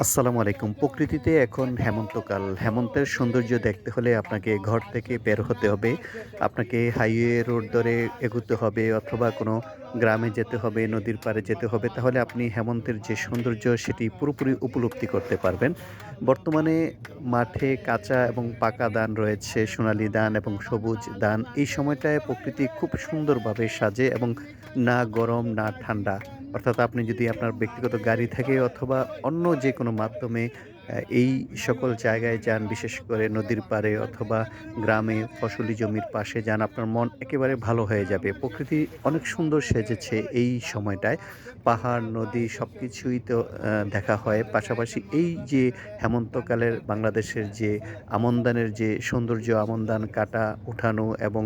আসসালামু আলাইকুম। প্রকৃতিতে এখন হেমন্তকাল। হেমন্তের সৌন্দর্য দেখতে হলে আপনাকে ঘর থেকে বের হতে হবে। আপনাকে হাইওয়ে রোড ধরে এগুতে হবে অথবা কোনো গ্রামে যেতে হবে, নদীর পাড়ে যেতে হবে। তাহলে আপনি হেমন্তের যে সৌন্দর্য সেটি পুরোপুরি উপলব্ধি করতে পারবেন। বর্তমানে মাঠে কাঁচা এবং পাকা দান রয়েছে, সোনালী দান এবং সবুজ দান এই সময়টায় প্রকৃতি খুব সুন্দরভাবে সাজে এবং না গরম না ঠান্ডা। অর্থাৎ আপনি যদি আপনার ব্যক্তিগত গাড়ি থাকে অথবা অন্য যে কোনো মাধ্যমে এই সকল জায়গায় যান, বিশেষ করে নদীর পাড়ে অথবা গ্রামে ফসলি জমির পাশে যান, আপনার মন একেবারে ভালো হয়ে যাবে। প্রকৃতি অনেক সুন্দর সেজেছে এই সময়টায়। পাহাড়, নদী সব কিছুই তো দেখা হয়। পাশাপাশি এই যে হেমন্তকালের বাংলাদেশের যে আমন ধানের যে সৌন্দর্য, আমন ধান কাটা, উঠানো এবং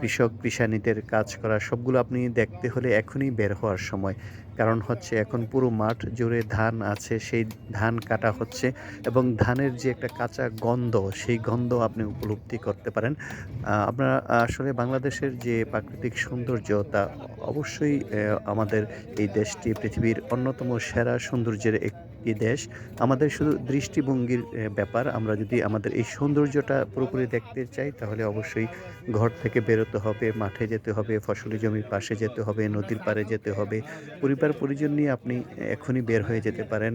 কৃষক কৃষানীদের কাজ করা সবগুলো আপনি দেখতে হলে এখনই বের হওয়ার সময়। কারণ হচ্ছে এখন পুরো মাঠ জুড়ে ধান আছে, সেই ধান কাটা হচ্ছে এবং ধানের যে একটা কাঁচা গন্ধ, সেই গন্ধ আপনি উপলব্ধি করতে পারেন। আপনারা আসলে বাংলাদেশের যে প্রাকৃতিক সৌন্দর্য তা অবশ্যই আমাদের এই দেশটি পৃথিবীর অন্যতম সেরা সৌন্দর্যের একটি দেশ। আমাদের শুধু দৃষ্টিভঙ্গির ব্যাপার। আমরা যদি আমাদের এই সৌন্দর্যটা পুরোপুরি দেখতে চাই তাহলে অবশ্যই ঘর থেকে বেরোতে হবে, মাঠে যেতে হবে, ফসলি জমির পাশে যেতে হবে, নদীর পাড়ে যেতে হবে। পরিবার-পরিজন নিয়ে আপনি এখনই বের হয়ে যেতে পারেন।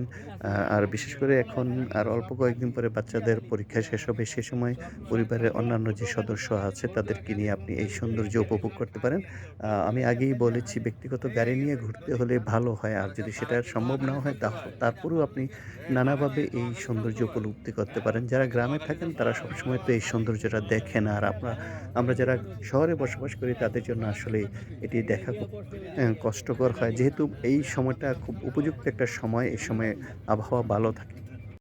আর বিশেষ করে এখন আর অল্প কয়েকদিন পরে বাচ্চাদের পরীক্ষা শেষ হবে। সে সময় পরিবারের অন্যান্য যে সদস্য আছে তাদেরকে নিয়ে আপনি এই সৌন্দর্য উপভোগ করতে পারেন। আমি আগেই বলেছি ব্যক্তিগত গাড়ি নিয়ে ঘুরতে হলে ভালো হয়। আর যদি সেটা সম্ভব না হয় তাহ তারপরেও আপনি নানাভাবে এই সৌন্দর্য উপলব্ধি করতে পারেন। যারা গ্রামে থাকেন তারা সবসময় তো এই সৌন্দর্যটা দেখেন। আর আপনার আমরা যারা শহরে বসবাস করি তাদের জন্য আসলে এটি দেখা খুব কষ্টকর হয়। যেহেতু এই সময়টা খুব উপযুক্ত একটা সময়, এই সময় আবহাওয়া ভালো থাকে।